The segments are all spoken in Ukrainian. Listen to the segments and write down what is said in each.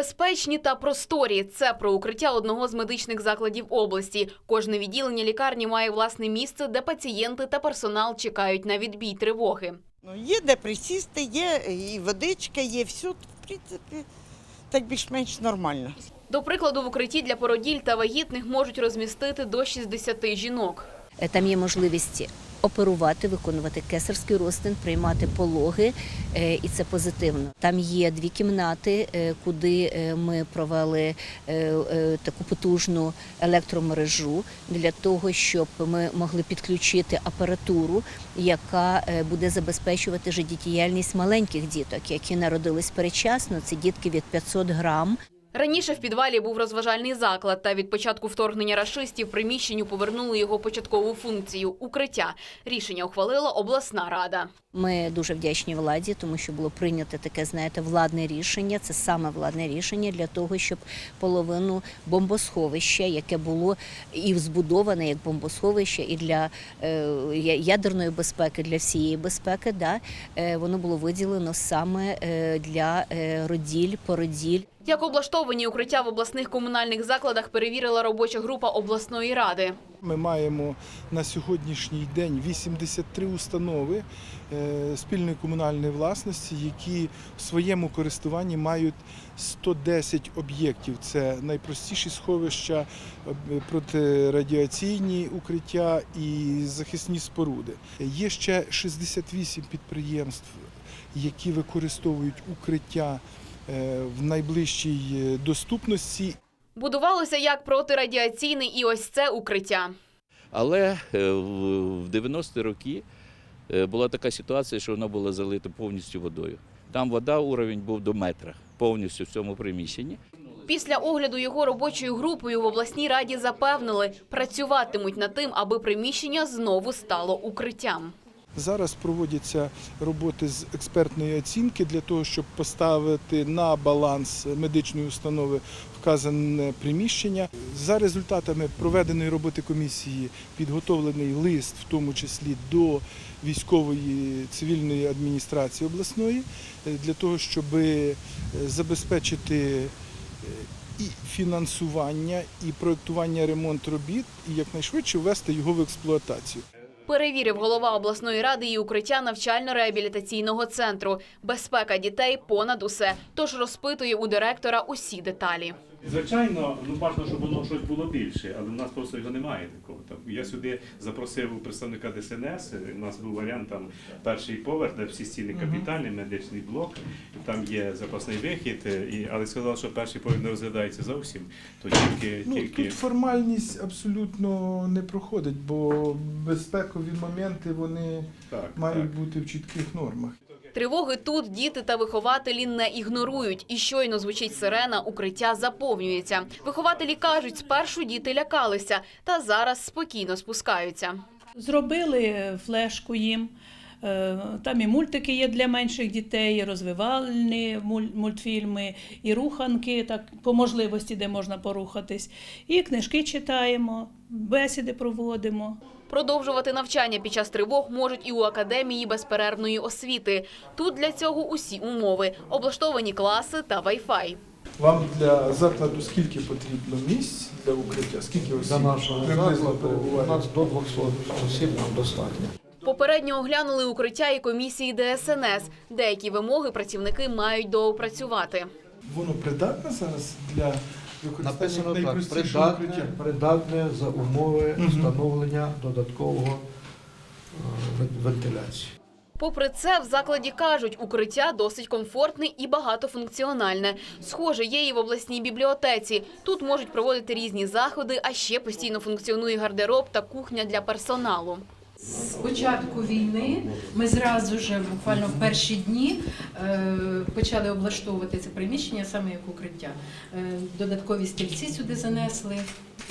Безпечні та просторі це про укриття одного з медичних закладів області. Кожне відділення лікарні має власне місце, де пацієнти та персонал чекають на відбій тривоги. Ну, є де присісти, є і водичка, є все, в принципі, так більш-менш нормально. До прикладу, в укритті для породіль та вагітних можуть розмістити до 60 жінок. Е, Там є можливість оперувати, виконувати кесарський розтин, приймати пологи, е, і це позитивно. Там є дві кімнати, е, куди е, ми провели таку потужну електромережу для того, щоб ми могли підключити апаратуру, яка буде забезпечувати життєдіяльність маленьких діток, які народились передчасно. Це дітки від 500 грам. Раніше в підвалі був розважальний заклад, та від початку вторгнення рашистів приміщенню повернули його початкову функцію укриття. Рішення ухвалила обласна рада. Ми дуже вдячні владі, тому що було прийнято таке, знаєте, владне рішення. Це саме владне рішення для того, щоб половину бомбосховища, яке було і збудоване як бомбосховище, і для е, ядерної безпеки, для всієї безпеки, да, е, воно було виділено саме е, для роділь, породіль. Як облаштовані укриття в обласних комунальних закладах перевірила робоча група обласної ради. Ми маємо на сьогоднішній день 83 установи е, спільної комунальної власності, які в своєму користуванні мають 110 об'єктів. Це найпростіші сховища, протирадіаційні укриття і захисні споруди. Є ще 68 підприємств, які використовують укриття в найближчій е, доступності Будувалося як протирадіаційне і ось це укриття. Але е, в в 90-ті роки е, була така ситуація, що воно було залито повністю водою. Там вода, уровень був до метра повністю в цьому приміщенні. Після огляду його робочою групою в обласній раді запевнили, працюватимуть над тим, аби приміщення знову стало укриттям. Зараз проводяться роботи з експертної оцінки для того, щоб поставити на баланс медичної установи вказане приміщення. За результатами проведеної роботи комісії підготовлений лист, в тому числі до військової цивільної адміністрації обласної, е, для того, щоб е, забезпечити е, і фінансування, і проєктування ремонт робіт, і якнайшвидше ввести його в експлуатацію. Перевірив голова обласної ради і укриття навчально-реабілітаційного центру. Безпека дітей понад усе. Тож розпитує у директора усі деталі. Звичайно, ну бажано, щоб воно щось було більше, але в нас просто його немає такого. Там я сюди запросив представника ДСНС. У нас був варіант там перший поверх, де всі стіни капітальні, медичний блок. Там є запасний вихід, е, і але сказали, що перший поверх не розглядається зовсім. То тільки Ну, тільки тут формальність абсолютно не проходить, бо безпекові моменти вони так, мають так. бути в чітких нормах. Тривоги тут діти та вихователі не ігнорують. І щойно звучить сирена, укриття заповнюється. Вихователі кажуть, спершу діти лякалися, та зараз спокійно спускаються. Зробили флешку їм. Е, Там і мультики є для менших дітей, і розвивальні муль- мультфільми, і руханки, так по можливості, де можна порухатись. І книжки читаємо, бесіди проводимо. Продовжувати навчання під час тривог можуть і у академії безперервної освіти. Тут для цього усі умови: облаштовані класи та вай-фай. Вам для закладу скільки потрібно місць для укриття? Скільки осіб Для нашого приблизно закладу у нас до 200 осіб нам достатньо. Попередньо оглянули укриття і комісії ДСНС. Деякі вимоги працівники мають доопрацювати. Воно придатне зараз для Написано так, придатне, придатне за умови встановлення додаткового е, вентиляції. Попри це, в закладі кажуть, укриття досить комфортне і багатофункціональне. Схоже, є і в обласній бібліотеці. Тут можуть проводити різні заходи, а ще постійно функціонує гардероб та кухня для персоналу. З початку війни ми зразу ж буквально в перші дні е, почали облаштовувати це приміщення саме як укриття. Е, Додаткові стільці сюди занесли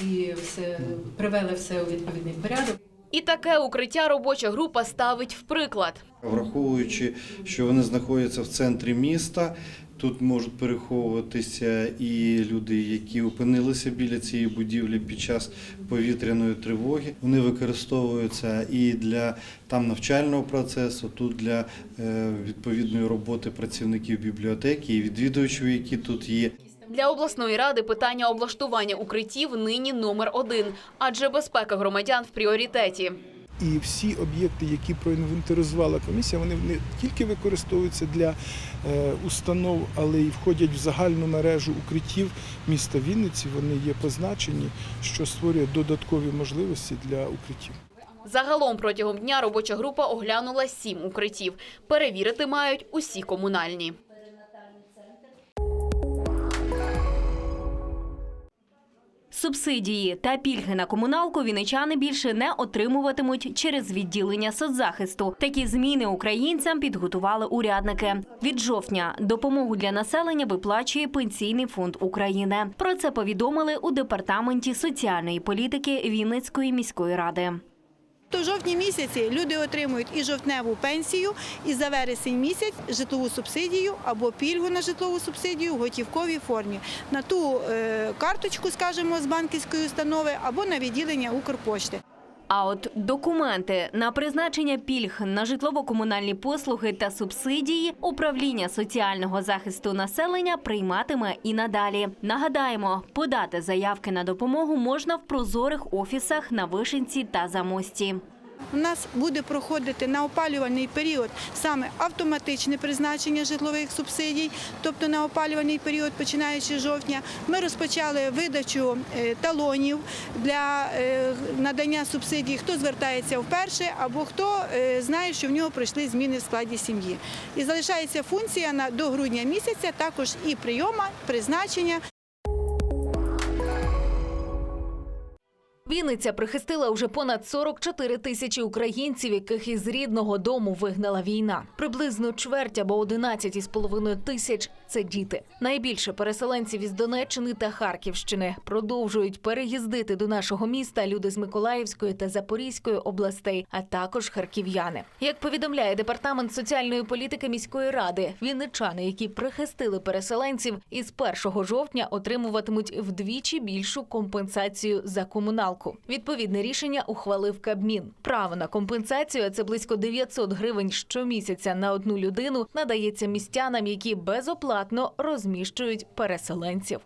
і все привели все у відповідний порядок. І таке укриття робоча група ставить в приклад. Враховуючи, що вони знаходяться в центрі міста, тут можуть переховуватися і люди, які опинилися біля цієї будівлі під час повітряної тривоги. Вони використовуються і для там навчального процесу, тут для е, відповідної роботи працівників бібліотеки і відвідувачів, які тут є. Для обласної ради питання облаштування укриттів нині номер один, адже безпека громадян в пріоритеті. І всі об'єкти, які проінвентаризувала комісія, вони не тільки використовуються для е, установ, але й входять в загальну мережу укриттів міста Вінниці. Вони є позначені, що створює додаткові можливості для укриттів. Загалом протягом дня робоча група оглянула сім укриттів. Перевірити мають усі комунальні. Субсидії та пільги на комуналку віничани більше не отримуватимуть через відділення соцзахисту. Такі зміни українцям підготували урядники. Від жовтня допомогу для населення виплачує Пенсійний фонд України. Про це повідомили у департаменті соціальної політики Вінницької міської ради. То в жовтні місяці люди отримують і жовтневу пенсію, і за вересень місяць житлову субсидію або пільгу на житлову субсидію в готівковій формі на ту е, карточку, скажімо, з банківської установи або на відділення Укрпошти. А от документи на призначення пільг на житлово-комунальні послуги та субсидії управління соціального захисту населення прийматиме і надалі. Нагадаємо, подати заявки на допомогу можна в прозорих офісах на Вишенці та Замості. У нас буде проходити на опалювальний період саме автоматичне призначення житлових субсидій, тобто на опалювальний період, починаючи з жовтня, ми розпочали видачу е, талонів для е, надання субсидій, хто звертається вперше або хто е, знає, що в нього пройшли зміни в складі сім'ї. І залишається функція до грудня місяця також і прийома, призначення. Вінниця прихистила уже понад 44 тисячі українців, яких із рідного дому вигнала війна. Приблизно чверть або 11,5 тисяч – це діти. Найбільше переселенців із Донеччини та Харківщини продовжують переїздити до нашого міста люди з Миколаївської та Запорізької областей, а також харків'яни. Як повідомляє департамент соціальної політики міської ради, вінничани, які прихистили переселенців, із 1 жовтня отримуватимуть вдвічі більшу компенсацію за комуналку. Відповідне рішення ухвалив Кабмін. Право на компенсацію, це близько 900 гривень щомісяця на одну людину, надається містянам, які безоплатно розміщують переселенців.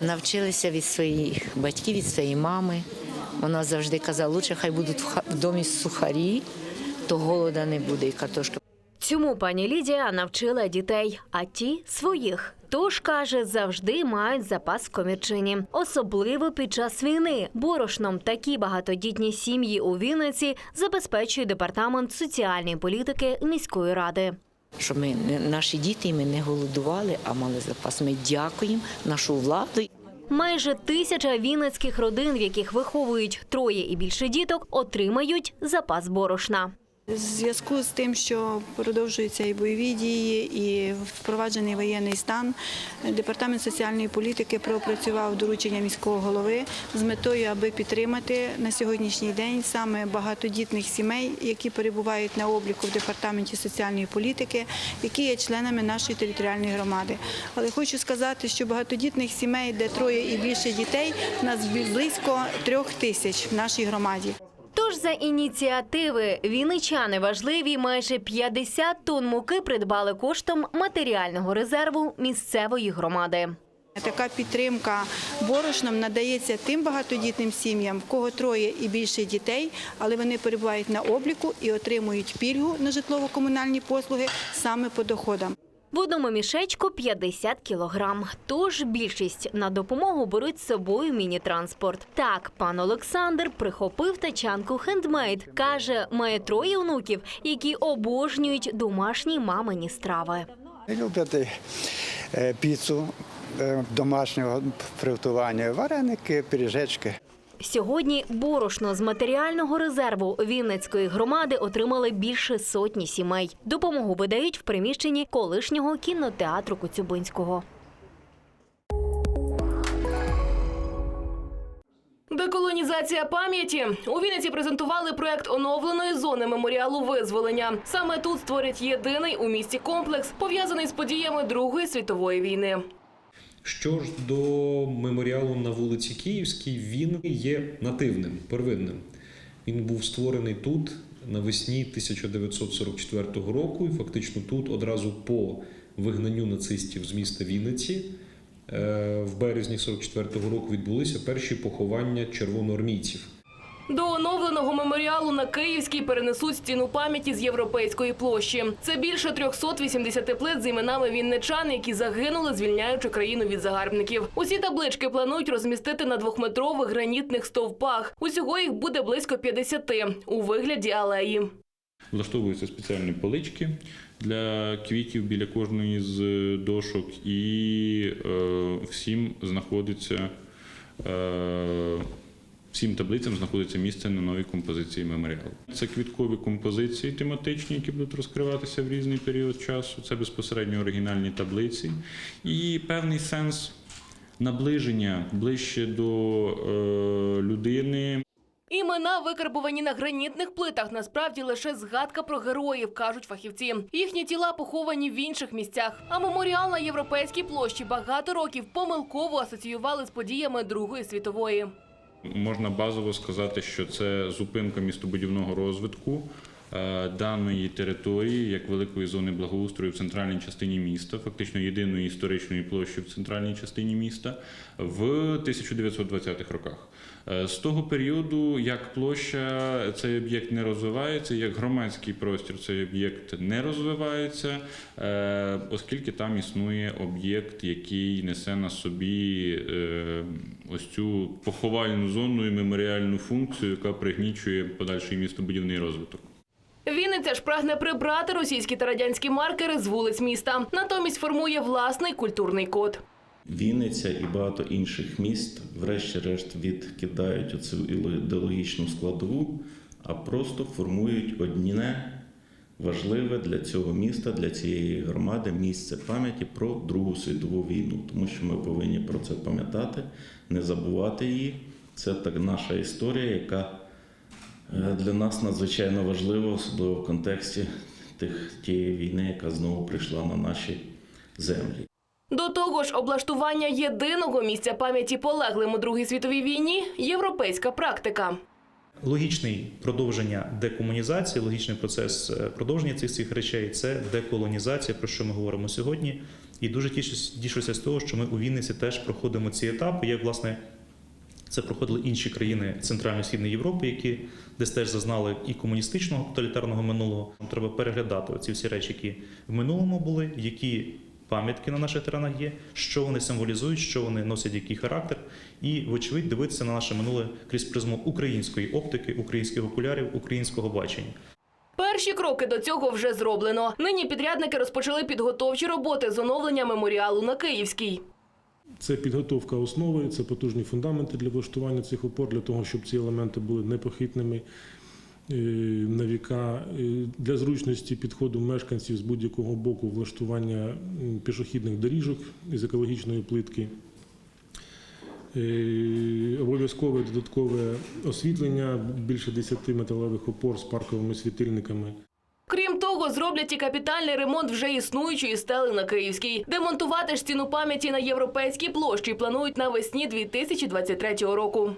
Навчилися від своїх батьків, від своєї мами. Вона завжди казала, лучше хай будуть в домі сухарі, то голода не буде і картошка. Цьому пані Лідія навчила дітей, а ті своїх. Тож каже, завжди мають запас в комірчині, особливо під час війни. Борошном такі багатодітні сім'ї у Вінниці забезпечує департамент соціальної політики міської ради. Щоб ми наші діти ми не голодували, а мали запас. Ми дякуємо нашу владу. Майже тисяча вінницьких родин, в яких виховують троє і більше діток, отримають запас борошна. Зв'язку з тим, що продовжуються і бойові дії, і впроваджений воєнний стан, департамент соціальної політики пропрацював доручення міського голови з метою, аби підтримати на сьогоднішній день саме багатодітних сімей, які перебувають на обліку в департаменті соціальної політики, які є членами нашої територіальної громади. Але хочу сказати, що багатодітних сімей, де троє і більше дітей, у нас близько трьох тисяч в нашій громаді. Тож за ініціативи вінничани важливі майже 50 тонн муки придбали коштом матеріального резерву місцевої громади. Така підтримка борошном надається тим багатодітним сім'ям, в кого троє і більше дітей, але вони перебувають на обліку і отримують пільгу на житлово-комунальні послуги саме по доходам. В одному мішечку 50 кілограм. Тож більшість на допомогу беруть з собою міні-транспорт. Так, пан Олександр прихопив тачанку хендмейд. Каже, має троє онуків, які обожнюють домашні мамині страви. Любити е, піцу е, домашнього приготування, вареники, пиріжечки. Сьогодні борошно з матеріального резерву Вінницької громади отримали більше сотні сімей. Допомогу видають в приміщенні колишнього кінотеатру Коцюбинського. Деколонізація пам'яті у Вінниці презентували проект оновленої зони меморіалу визволення. Саме тут створять єдиний у місті комплекс, пов'язаний з подіями Другої світової війни. Що ж до меморіалу на вулиці Київській, він є нативним, первинним. Він був створений тут навесні 1944 року, і фактично тут одразу по вигнанню нацистів з міста Вінниці. Е, В березні 44-го року відбулися перші поховання червоноармійців. До оновленого меморіалу на Київській перенесуть стіну пам'яті з європейської площі. Це більше 380 плит з іменами вінничан, які загинули, звільняючи країну від загарбників. Усі таблички планують розмістити на двохметрових гранітних стовпах. Усього їх буде близько 50 у вигляді алеї. Влаштовуються спеціальні полички для квітів біля кожної з дошок, і е, всім знаходиться е, всім таблицям знаходиться місце на новій композиції меморіалу. Це квіткові композиції тематичні, які будуть розкриватися в різний період часу. Це безпосередньо оригінальні таблиці і певний сенс наближення ближче до е, людини, Імена викарбувані на гранітних плитах. Насправді лише згадка про героїв, кажуть фахівці. Їхні тіла поховані в інших місцях. А меморіал на європейській площі багато років помилково асоціювали з подіями Другої світової. Можна базово сказати, що це зупинка містобудівного розвитку даної території як великої зони благоустрою в центральній частині міста, фактично єдиної історичної площі в центральній частині міста в 1920-х роках. Е, З того періоду, як площа, цей об'єкт не розвивається, як громадський простір цей об'єкт не розвивається, е, оскільки там існує об'єкт, який несе на собі е, ось цю поховальну зону і меморіальну функцію, яка пригнічує подальший містобудівний розвиток. Вінниця ж прагне прибрати російські та радянські маркери з вулиць міста. Натомість формує власний культурний код. Вінниця і багато інших міст, врешті-решт, відкидають оцю ідеологічну складову, а просто формують одне важливе для цього міста, для цієї громади місце пам'яті про Другу світову війну, тому що ми повинні про це пам'ятати, не забувати її. Це так наша історія, яка для нас надзвичайно важлива, особливо в контексті тих, тієї війни, яка знову прийшла на наші землі. До того ж, облаштування єдиного місця пам'яті полеглим у Другій світовій війні європейська практика. Логічний продовження декомунізації, логічний процес е, продовження цих цих речей це деколонізація, про що ми говоримо сьогодні. І дуже тішуся з того, що ми у Вінниці теж проходимо ці етапи. Як власне це проходили інші країни Центрально-Східної Європи, які десь теж зазнали і комуністичного тоталітарного минулого. Нам треба переглядати ці всі речі, які в минулому були, які пам'ятки на наших теренах є, що вони символізують, що вони носять який характер, і, вочевидь, дивитися на наше минуле крізь призму української оптики, українських окулярів, українського бачення. Перші кроки до цього вже зроблено. Нині підрядники розпочали підготовчі роботи з оновлення меморіалу на Київській. Це підготовка основи, це потужні фундаменти для влаштування цих опор, для того, щоб ці елементи були непохитними е, на віка. Для зручності підходу мешканців з будь-якого боку влаштування пішохідних доріжок із екологічної плитки. Е, Обов'язкове додаткове освітлення, більше 10 металевих опор з парковими світильниками. Крім зроблять і капітальний ремонт вже існуючої стели на Київській. Демонтувати ж стіну пам'яті на європейській площі планують навесні 2023 року.